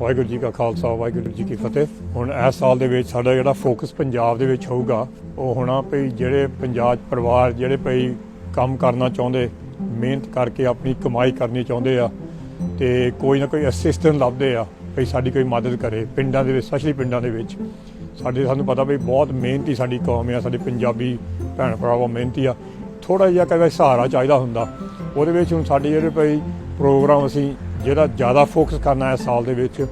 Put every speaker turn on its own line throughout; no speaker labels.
ਵਾਹਿਗੁਰੂ ਜੀ ਕਾ ਖਾਲਸਾ, ਵਾਹਿਗੁਰੂ ਜੀ ਕੀ ਫਤਿਹ। ਹੁਣ ਇਸ ਸਾਲ ਦੇ ਵਿੱਚ ਸਾਡਾ ਜਿਹੜਾ ਫੋਕਸ ਪੰਜਾਬ ਦੇ ਵਿੱਚ ਹੋਊਗਾ, ਉਹ ਹੋਣਾ ਭਈ ਜਿਹੜੇ ਪੰਜਾਬ ਪਰਿਵਾਰ, ਜਿਹੜੇ ਭਈ ਕੰਮ ਕਰਨਾ ਚਾਹੁੰਦੇ, ਮਿਹਨਤ ਕਰਕੇ ਆਪਣੀ ਕਮਾਈ ਕਰਨੀ ਚਾਹੁੰਦੇ ਆ, ਤੇ ਕੋਈ ਨਾ ਕੋਈ ਅਸਿਸਟੈਂਟ ਲੱਭਦੇ ਆ, ਭਈ ਸਾਡੀ ਕੋਈ ਮਦਦ ਕਰੇ ਪਿੰਡਾਂ ਦੇ ਵਿੱਚ ਸਪੈਸ਼ਲੀ ਪਿੰਡਾਂ ਦੇ ਵਿੱਚ। ਸਾਡੇ ਸਾਨੂੰ ਪਤਾ ਵੀ ਬਹੁਤ ਮਿਹਨਤੀ ਸਾਡੀ ਕੌਮ ਆ, ਸਾਡੇ ਪੰਜਾਬੀ ਭੈਣ ਭਰਾ ਮਿਹਨਤੀ ਆ। ਥੋੜਾ ਜਿਹਾ ਕਦੇ ਸਹਾਰਾ ਚਾਹੀਦਾ ਹੁੰਦਾ। ਉਹਦੇ ਵਿੱਚ ਹੁਣ ਸਾਡੇ ਜਿਹੜੇ ਭਈ ਪ੍ਰੋਗਰਾਮ ਅਸੀਂ ਜਿਹੜਾ ਜ਼ਿਆਦਾ ਫੋਕਸ ਕਰਨਾ ਹੈ ਸਾਲ ਦੇ ਵਿੱਚ,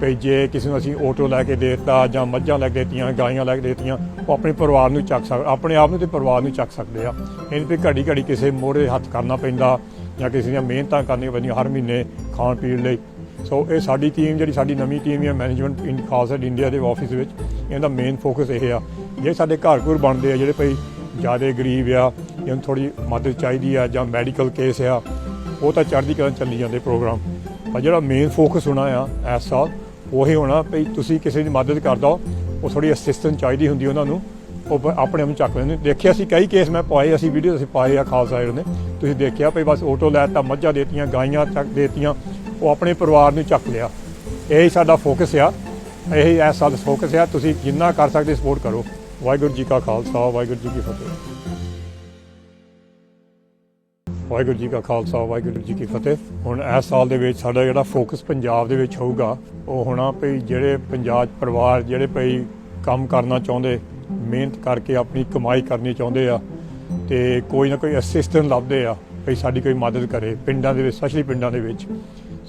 ਵੀ ਜੇ ਕਿਸੇ ਨੂੰ ਅਸੀਂ ਆਟੋ ਲੈ ਕੇ ਦੇ ਦਿੱਤਾ ਜਾਂ ਮੱਝਾਂ ਲੈ ਕੇ ਦਿੱਤੀਆਂ, ਗਾਈਆਂ ਲੈ ਕੇ ਦੇ ਦਿੱਤੀਆਂ, ਉਹ ਆਪਣੇ ਪਰਿਵਾਰ ਨੂੰ ਚੱਕ ਸਕ, ਆਪਣੇ ਆਪ ਨੂੰ ਤੇ ਪਰਿਵਾਰ ਨੂੰ ਚੱਕ ਸਕਦੇ ਆ। ਇਹਨਾਂ ਤੇ ਘੜੀ ਘੜੀ ਕਿਸੇ ਮੋੜੇ ਹੱਥ ਕਰਨਾ ਪੈਂਦਾ ਜਾਂ ਕਿਸੇ ਦੀਆਂ ਮਿਹਨਤਾਂ ਕਰਨੀਆਂ ਪੈਂਦੀਆਂ ਹਰ ਮਹੀਨੇ ਖਾਣ ਪੀਣ ਲਈ। ਸੋ ਇਹ ਸਾਡੀ ਟੀਮ ਜਿਹੜੀ ਸਾਡੀ ਨਵੀਂ ਟੀਮ ਹੈ ਮੈਨੇਜਮੈਂਟ ਇਨ ਖਾਲਸਾ ਇੰਡੀਆ ਦੇ ਆਫਿਸ ਵਿੱਚ, ਇਹਦਾ ਮੇਨ ਫੋਕਸ ਇਹ ਆ। ਜੇ ਸਾਡੇ ਘਰ ਘਰ ਬਣਦੇ ਆ ਜਿਹੜੇ ਭਈ ਜ਼ਿਆਦਾ ਗਰੀਬ ਆ ਜਿਹਨੂੰ ਥੋੜੀ ਮਦਦ ਚਾਹੀਦੀ ਆ ਜਾਂ ਮੈਡੀਕਲ ਕੇਸ ਆ, ਉਹ ਤਾਂ ਚੜ੍ਹਦੀ ਕਲਾ ਚੱਲੀ ਜਾਂਦੇ ਪ੍ਰੋਗਰਾਮ ਪਰ ਜਿਹੜਾ ਮੇਨ ਫੋਕਸ ਹੋਣਾ ਆ ਇਸ ਸਾਲ ਉਹੀ ਹੋਣਾ ਭਈ ਤੁਸੀਂ ਕਿਸੇ ਦੀ ਮਦਦ ਕਰ ਹੋ, ਉਹ ਥੋੜੀ ਅਸਿਸਟੈਂਟ ਚਾਹੀਦੀ ਹੁੰਦੀ ਉਹਨਾਂ ਨੂੰ ਉਹ ਆਪਣੇ ਆਪ ਨੂੰ ਚੱਕ ਲੈਂਦੇ ਦੇਖਿਆ ਸੀ ਕਈ ਕੇਸ ਮੈਂ ਪਾਏ ਅਸੀਂ ਵੀਡੀਓ ਅਸੀਂ ਪਾਏ ਆ ਖਾਲਸਾ ਏਡ ਨੇ ਤੁਸੀਂ ਦੇਖਿਆ ਭਈ ਬਸ ਆਟੋ ਲੈ ਤਾਂ ਮੱਝਾਂ ਦੇਤੀਆਂ ਗਾਈਆਂ ਚੱਕ ਦੇਤੀਆਂ ਉਹ ਆਪਣੇ ਪਰਿਵਾਰ ਨੂੰ ਚੱਕ ਲਿਆ। ਇਹੀ ਸਾਡਾ ਫੋਕਸ ਆ ਇਹੀ ਇਸ ਸਾਲ ਦਾ ਫੋਕਸ ਆ ਤੁਸੀਂ ਜਿੰਨਾ ਕਰ ਸਕਦੇ ਸਪੋਰਟ ਕਰੋ। ਵਾਹਿਗੁਰੂ ਜੀ ਕਾ ਖਾਲਸਾ ਵਾਹਿਗੁਰੂ ਜੀ ਕੀ ਫਤਿਹ। ਵਾਹਿਗੁਰੂ ਜੀ ਕਾ ਖਾਲਸਾ, ਵਾਹਿਗੁਰੂ ਜੀ ਕੀ ਫਤਿਹ। ਹੁਣ ਇਸ ਸਾਲ ਦੇ ਵਿੱਚ ਸਾਡਾ ਜਿਹੜਾ ਫੋਕਸ ਪੰਜਾਬ ਦੇ ਵਿੱਚ ਹੋਊਗਾ, ਉਹ ਹੋਣਾ ਭਈ ਜਿਹੜੇ ਪੰਜਾਬ ਪਰਿਵਾਰ ਜਿਹੜੇ ਭਈ ਕੰਮ ਕਰਨਾ ਚਾਹੁੰਦੇ, ਮਿਹਨਤ ਕਰਕੇ ਆਪਣੀ ਕਮਾਈ ਕਰਨੀ ਚਾਹੁੰਦੇ ਆ, ਤੇ ਕੋਈ ਨਾ ਕੋਈ ਅਸਿਸਟੈਂਟ ਲੱਭਦੇ ਆ ਭਈ ਸਾਡੀ ਕੋਈ ਮਦਦ ਕਰੇ ਪਿੰਡਾਂ ਦੇ ਵਿੱਚ ਸਪੈਸ਼ਲੀ ਪਿੰਡਾਂ ਦੇ ਵਿੱਚ।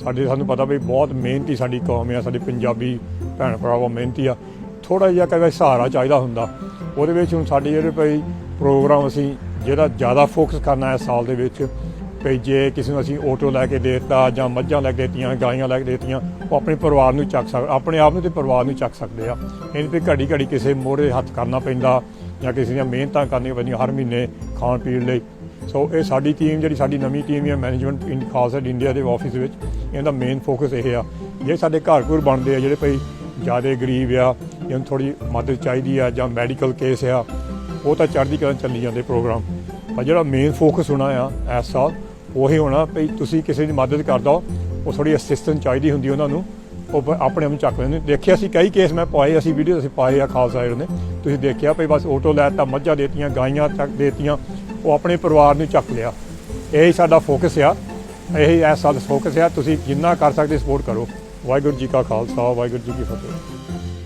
ਸਾਡੇ ਸਾਨੂੰ ਪਤਾ ਵੀ ਬਹੁਤ ਮਿਹਨਤੀ ਸਾਡੀ ਕੌਮ ਆ, ਸਾਡੇ ਪੰਜਾਬੀ ਭੈਣ ਭਰਾ ਮਿਹਨਤੀ ਆ। ਥੋੜਾ ਜਿਹਾ ਕਦੇ ਸਹਾਰਾ ਚਾਹੀਦਾ ਹੁੰਦਾ। ਉਹਦੇ ਵਿੱਚ ਹੁਣ ਸਾਡੇ ਜਿਹੜੇ ਭਈ ਪ੍ਰੋਗਰਾਮ ਅਸੀਂ ਜਿਹੜਾ ਜ਼ਿਆਦਾ ਫੋਕਸ ਕਰਨਾ ਹੈ ਸਾਲ ਦੇ ਵਿੱਚ ਭਈ ਜੇ ਕਿਸੇ ਨੂੰ ਅਸੀਂ ਆਟੋ ਲੈ ਕੇ ਦੇ ਦਿੱਤਾ ਜਾਂ ਮੱਝਾਂ ਲੈ ਕੇ ਦਿੱਤੀਆਂ, ਗਾਈਆਂ ਲੈ ਕੇ ਦਿੱਤੀਆਂ, ਉਹ ਆਪਣੇ ਪਰਿਵਾਰ ਨੂੰ ਚੱਕ ਸਕ, ਆਪਣੇ ਆਪ ਨੂੰ ਤੇ ਪਰਿਵਾਰ ਨੂੰ ਚੱਕ ਸਕਦੇ ਆ। ਇਹਨਾਂ ਤੇ ਘੜੀ ਘੜੀ ਕਿਸੇ ਮੋੜੇ ਹੱਥ ਕਰਨਾ ਪੈਂਦਾ ਜਾਂ ਕਿਸੇ ਦੀਆਂ ਮਿਹਨਤਾਂ ਕਰਨੀਆਂ ਪੈਂਦੀਆਂ ਹਰ ਮਹੀਨੇ ਖਾਣ ਪੀਣ ਲਈ। ਸੋ ਇਹ ਸਾਡੀ ਟੀਮ ਜਿਹੜੀ ਸਾਡੀ ਨਵੀਂ ਟੀਮ ਹੈ ਮੈਨੇਜਮੈਂਟ ਇਨ ਖਾਲਸਾ ਇੰਡੀਆ ਦੇ ਆਫਿਸ ਵਿੱਚ। ਇਹਦਾ ਮੇਨ ਫੋਕਸ ਇਹ ਆ। ਜੇ ਸਾਡੇ ਘਰ ਘਰ ਬਣਦੇ ਆ ਜਿਹੜੇ ਭਈ ਜ਼ਿਆਦਾ ਗਰੀਬ ਆ ਜਿਹਨੂੰ ਥੋੜੀ ਮਦਦ ਚਾਹੀਦੀ ਆ ਜਾਂ ਮੈਡੀਕਲ ਕੇਸ ਆ, ਉਹ ਤਾਂ ਚੜ੍ਹਦੀ ਕਲਾ ਚੱਲੀ ਜਾਂਦੇ ਪ੍ਰੋਗਰਾਮ ਪਰ ਜਿਹੜਾ ਮੇਨ ਫੋਕਸ ਹੋਣਾ ਆ ਇਸ ਸਾਲ ਉਹੀ ਹੋਣਾ ਭਈ ਤੁਸੀਂ ਕਿਸੇ ਦੀ ਮਦਦ ਕਰ ਹੋ, ਉਹ ਥੋੜੀ ਅਸਿਸਟੈਂਸ ਚਾਹੀਦੀ ਹੁੰਦੀ ਉਹਨਾਂ ਨੂੰ ਉਹ ਆਪਣੇ ਆਪ ਨੂੰ ਚੱਕ ਲੈਂਦੇ ਦੇਖਿਆ ਸੀ ਕਈ ਕੇਸ ਮੈਂ ਪਾਏ ਅਸੀਂ ਵੀਡੀਓ ਅਸੀਂ ਪਾਏ ਆ ਖਾਲਸਾ ਏਡ ਨੇ। ਤੁਸੀਂ ਦੇਖਿਆ ਭਈ ਬਸ ਆਟੋ ਲੈ ਤਾਂ ਮੱਝਾਂ ਦੇਤੀਆਂ ਗਾਈਆਂ ਚੱਕ ਦੇਤੀਆਂ ਉਹ ਆਪਣੇ ਪਰਿਵਾਰ ਨੂੰ ਚੱਕ ਲਿਆ। ਇਹੀ ਸਾਡਾ ਫੋਕਸ ਆ ਇਹੀ ਇਸ ਸਾਲ ਫੋਕਸ ਆ। ਤੁਸੀਂ ਜਿੰਨਾ ਕਰ ਸਕਦੇ ਸਪੋਰਟ ਕਰੋ। ਵਾਹਿਗੁਰੂ ਜੀ ਕਾ ਖਾਲਸਾ ਵਾਹਿਗੁਰੂ ਜੀ ਕੀ ਫਤਿਹ।